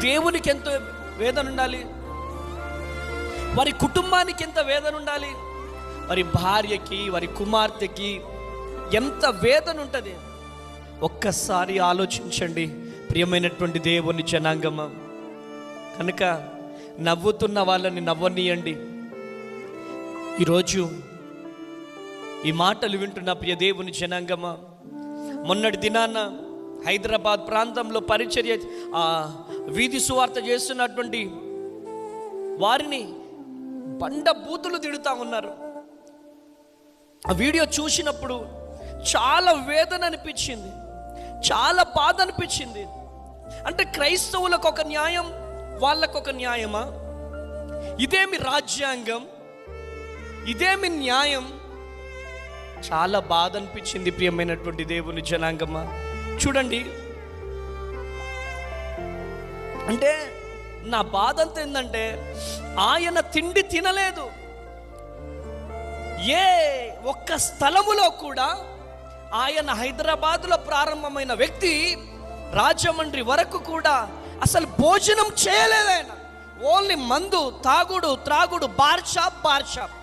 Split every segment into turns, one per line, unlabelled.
దేవునికి ఎంత వేదన ఉండాలి వారి కుటుంబానికి ఎంత వేదన ఉండాలి వారి భార్యకి వారి కుమార్తెకి ఎంత వేదన ఉంటుంది ఒక్కసారి ఆలోచించండి ప్రియమైనటువంటి దేవుని జనాంగమ. కనుక నవ్వుతున్న వాళ్ళని నవ్వనీయండి. ఈరోజు ఈ మాటలు వింటున్న ప్రియ దేవుని జనాంగమ. మొన్నటి దినాన హైదరాబాద్ ప్రాంతంలో పరిచర్య వీధి సువార్త చేస్తున్నటువంటి వారిని బండ బూతులు తిడుతూ ఉన్నారు. ఆ వీడియో చూసినప్పుడు చాలా వేదన అనిపించింది. చాలా బాధ అనిపించింది. అంటే క్రైస్తవులకు ఒక న్యాయం వాళ్ళకు ఒక న్యాయమా? ఇదేమి రాజ్యాంగం? ఇదేమి న్యాయం? చాలా బాధ అనిపించింది ప్రియమైనటువంటి దేవుని జనాంగమా? చూడండి. అంటే నా బాధ అంతా ఏంటంటే ఆయన తిండి తినలేదు. ఏ ఒక్క స్థలములో కూడా ఆయన హైదరాబాదులో ప్రారంభమైన వ్యక్తి రాజమండ్రి వరకు కూడా అసలు భోజనం చేయలేదు ఆయన. ఓన్లీ మందు తాగుడు త్రాగుడు బార్ షాప్ బార్ షాప్.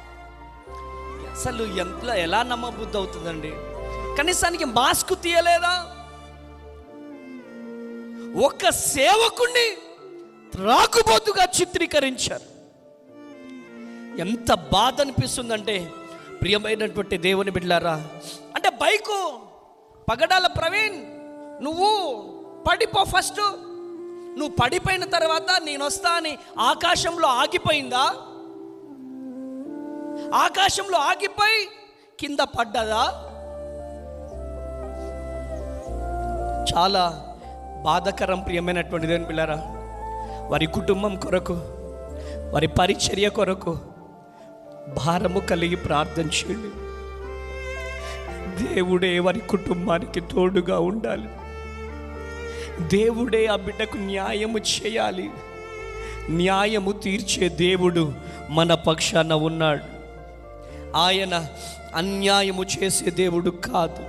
అసలు ఎంత ఎలా నమ్మబుద్ధి అవుతుందండి? కనీసానికి మాస్క్ తీయలేదా? ఒక సేవకుణ్ణి త్రాగుబోతుగా చిత్రీకరించారు. ఎంత బాధ అనిపిస్తుందంటే ప్రియమైనటువంటి దేవుని బిడ్డారా అంటే బైకు పగడాల ప్రవీణ్ నువ్వు పడిపో ఫస్ట్. నువ్వు పడిపోయిన తర్వాత నేను వస్తా అని ఆకాశంలో ఆగిపోయిందా? ఆకాశంలో ఆగిపోయి కింద పడ్డదా? చాలా బాధకరం ప్రియమైనటువంటి దేవుని పిల్లరా వారి కుటుంబం కొరకు వారి పరిచర్య కొరకు భారము కలిగి ప్రార్థన చేయండి. దేవుడే వారి కుటుంబానికి తోడుగా ఉండాలి. దేవుడే ఆ బిడ్డకు న్యాయము చేయాలి. న్యాయము తీర్చే దేవుడు మన పక్షాన ఉన్నాడు. ఆయన అన్యాయము చేసే దేవుడు కాదు.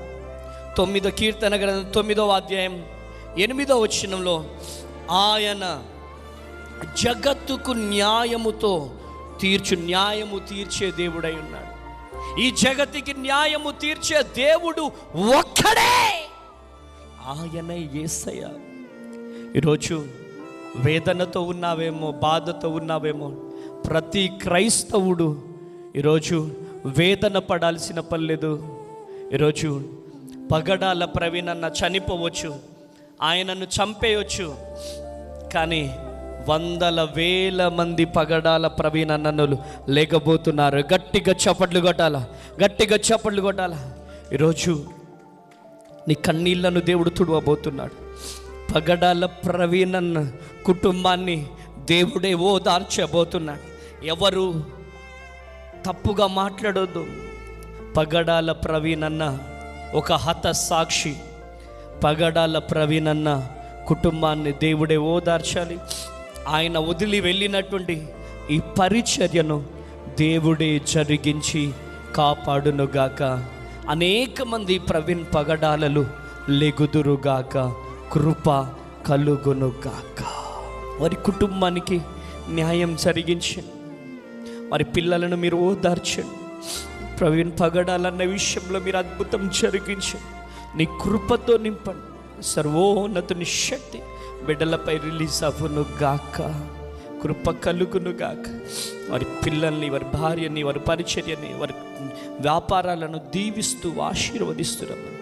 తొమ్మిదో కీర్తన గ్రంథం తొమ్మిదవ అధ్యాయం ఎనిమిదో వచనంలో ఆయన జగత్తుకు న్యాయముతో తీర్చు న్యాయము తీర్చే దేవుడై ఉన్నాడు. ఈ జగతికి న్యాయము తీర్చే దేవుడు ఒక్కడే! ఆయన ఏసయ్య. ఈరోజు వేదనతో ఉన్నావేమో బాధతో ఉన్నావేమో ప్రతి క్రైస్తవుడు ఈరోజు వేదన పడాల్సిన పర్లేదు ఈరోజు పగడాల ప్రవీణన్న చనిపోవచ్చు. ఆయనను చంపేయొచ్చు. కానీ వందల వేల మంది పగడాల ప్రవీణ్ అన్నలు లేకపోతున్నారు. గట్టిగా చప్పట్లు కొట్టాల? గట్టిగా చప్పట్లు కొట్టాల? ఈరోజు నీ కన్నీళ్ళను దేవుడు తుడవబోతున్నాడు. పగడాల ప్రవీణన్న కుటుంబాన్ని దేవుడే ఓదార్చబోతున్నాడు. ఎవరు తప్పుగా మాట్లాడొద్దు. పగడాల ప్రవీణన్న ఒక హత పగడాల పగడాల ప్రవీణన్న కుటుంబాన్ని దేవుడే ఓదార్చాలి. ఆయన వదిలి వెళ్ళినటువంటి ఈ పరిచర్యను దేవుడే జరిగించి కాపాడునుగాక. అనేక మంది ప్రవీణ్ పగడాలలు లెగుదురుగాక. కృప కలుగునుగాక. వారి కుటుంబానికి న్యాయం జరిగించండి వారి పిల్లలను మీరు ఓదార్చండి ప్రవీణ్ పగడాలన్న విషయంలో మీరు అద్భుతం జరిగించండి నీ కృపతో నింపండి. సర్వోన్నతుని శక్తి బిడ్డలపై రిలీజ్ అవ్వను గాక కృప కలుగును గాక వారి పిల్లల్ని వారి భార్యని వారి పరిచర్యని వారి వ్యాపారాలను దీవిస్తూ ఆశీర్వదిస్తున్నాము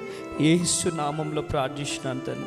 ఏసు నామంలో ప్రార్థిస్తున్నాను తండ్రి.